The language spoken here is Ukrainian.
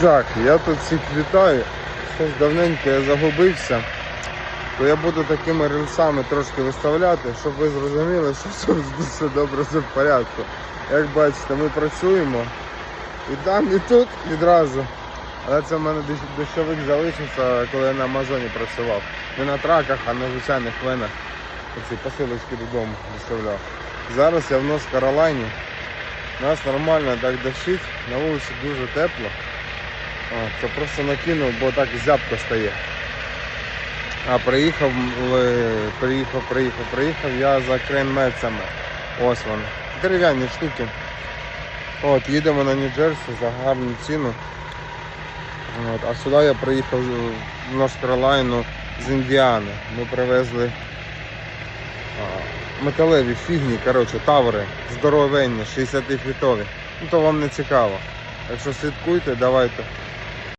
Так, я тут всіх вітаю. Щось давненько я загубився. То я буду такими рельсами трошки виставляти, щоб ви зрозуміли, що все, добре, все в порядку. Як бачите, ми працюємо і там, і тут відразу. Але це в мене дощовик залишився, коли я на Амазоні працював. Не на траках, а на звичайних венах. Оці посилочки додому доставляв. Зараз я в Нос Каролайні. Нас нормально так дощить, на вулиці дуже тепло. Це просто накинув, бо так зябко стає. А приїхав, е, приїхав, приїхав, приїхав я за кренмецями. Ось вони. Дерев'яні штуки. От, їдемо на Нью-Джерсі за гарну ціну. От, а сюди я приїхав в Норth-Каролайну з Індіани. Ми привезли а, металеві фігні, коротше, таври, здоровенні, 60-фітові. Ну то вам не цікаво. Якщо слідкуйте, давайте